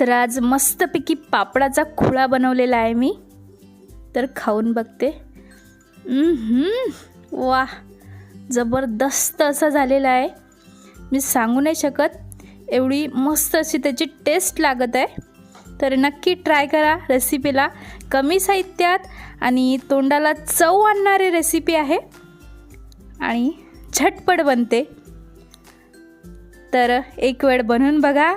तर आज मस्तपैकी पापडाचा खुळा बनवलेला आहे मी. तर खाऊन बघते. वा जबरदस्त असा झालेला आहे. मी सांगू नाही शकत. एवढी मस्त अशी त्याची टेस्ट लागत आहे. तर नक्की ट्राय करा रेसिपीला. कमी साहित्यात आणि तोंडाला चव आणणारी रेसिपी आहे. आणि झटपट बनते. तर एक वेळ बनवून बघा.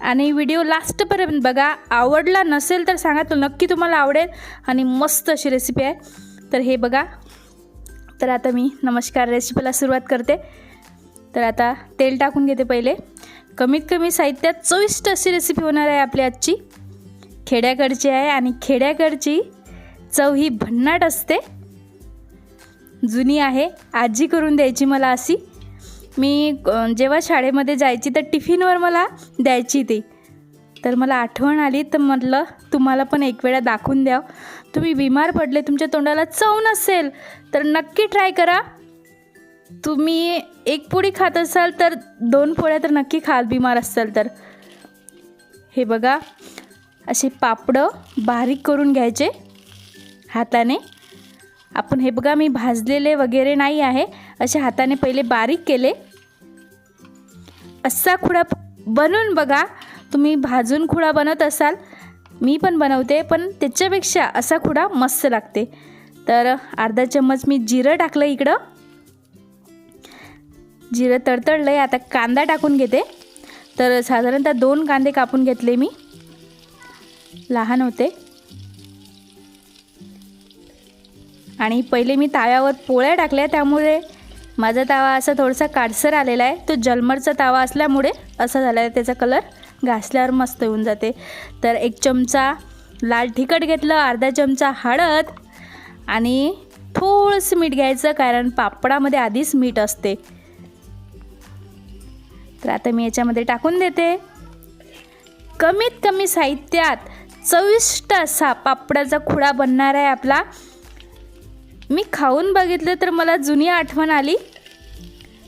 आणि व्हिडिओ लास्टपर्यंत बघा. आवडला नसेल तर सांगा तो नक्की तुम्हाला आवडेल. आणि मस्त अशी रेसिपी आहे. तर हे बघा. तर आता मी नमस्कार रेसिपीला सुरुवात करते. तर आता तेल टाकून घेते पहिले. कमीत कमी साहित्यात चविष्ट अशी रेसिपी होणार आहे आपली आजची. खेड्याकडची आहे आणि खेड्याकडची चव ही भन्नाट असते. जुनी आहे. आजी करून द्यायची मला अशी. मी जेव्हा शाळेमध्ये जायची तर टिफिनवर मला द्यायची ती. तर मला आठवण आली तर म्हटलं तुम्हाला पण एक वेळा दाखवून द्याव. तुम्ही बिमार पडले तुमच्या तोंडाला चव नसेल तर नक्की ट्राय करा. तुम्ही एक पोळी खात असाल तर दोन पोळ्या तर नक्की खाल बिमार असाल तर. हे बघा असे पापडं बारीक करून घ्यायचे हाताने. आपण हे बघा मी भाजलेले वगैरे नाही आहे. असे हाताने पहिले बारीक केले. असा खुडा बनवून बघा तुम्ही भाजून खुडा बनवत असाल. मी पण बनवते पण त्याच्यापेक्षा असा खुडा मस्त लागते. तर अर्धा चम्मच मी जिरं टाकलं इकडं. जिरं तडतडलं आहे आता कांदा टाकून घेते. तर साधारणतः दोन कांदे कापून घेतले मी. लहान होते. आणि पहिले मी ताव्यावर पोळ्या टाकल्या त्यामुळे माझा तावा असा थोडासा काडसर आलेला आहे. तो जलमरचा तावा असल्यामुळे असा झाला आहे. त्याचा कलर घासल्यावर मस्त होऊन जाते. तर एक चमचा लाल तिखट घेतलं अर्धा चमचा हळद आणि थोडंसं मीठ घ्यायचं कारण पापडामध्ये आधीच मीठ असते. तर आता मी याच्यामध्ये टाकून देते. कमीत कमी साहित्यात चविष्ट असा पापडाचा खुडा बनणार आहे आपला. मी खाऊन बघितलं तर मला जुनी आठवण आली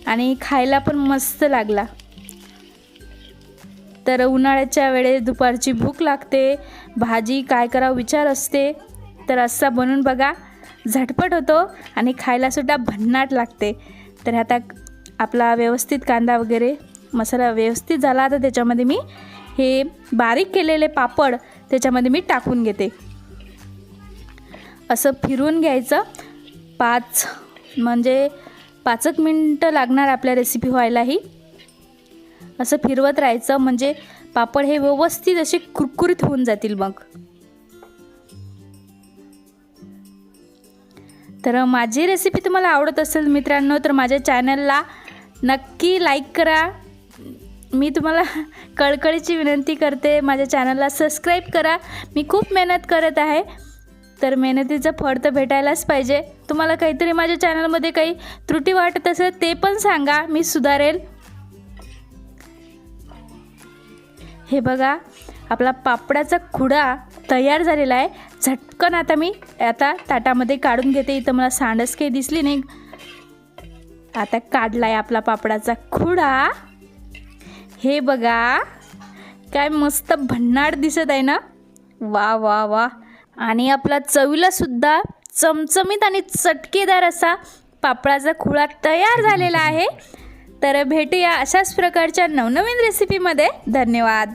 आणि खायला पण मस्त लागला. तर उन्हाळ्याच्या वेळेस दुपारची भूक लागते भाजी काय करावं विचार असते तर असा बनवून बघा. झटपट होतो आणि खायलासुद्धा भन्नाट लागते. तर आता आपला व्यवस्थित कांदा वगैरे मसाला व्यवस्थित झाला. तर त्याच्यामध्ये मी हे बारीक केलेले पापड त्याच्यामध्ये मी टाकून घेते. असं फिरून घ्यायचं. पाच म्हणजे पाच एक मिनटं लागणार आपल्या रेसिपी व्हायलाही. असं फिरवत राहायचं म्हणजे पापड हे व्यवस्थित असे कुरकुरीत होऊन जातील मग. तर माझी रेसिपी तुम्हाला आवडत असेल मित्रांनो तर माझ्या चॅनलला नक्की लाईक करा. मी तुम्हाला कळकळीची विनंती करते माझ्या चॅनलला सबस्क्राईब करा. मी खूप मेहनत करत आहे तर मेहनतीचं फळ तर भेटायलाच पाहिजे. तुम्हाला काहीतरी माझ्या चॅनलमध्ये काही त्रुटी वाटत असेल ते पण सांगा. मी सुधारेल. हे बघा आपला पापडाचा खुडा तयार झालेला आहे. झटकन आता मी आता ताटामध्ये काढून घेते. इथं मला सांडस काही दिसली नाही. आता काढला आहे आपला पापडाचा खुडा. हे बघा काय मस्त भन्नाट दिसत आहे ना? वा वा वा. आणि आपला चवीला सुद्धा चमचमीत आणि चटकेदार असा पापडाचा खुळा तयार झालेला आहे. तर भेटूया अशाच प्रकारच्या नवनवीन रेसिपीमध्ये धन्यवाद.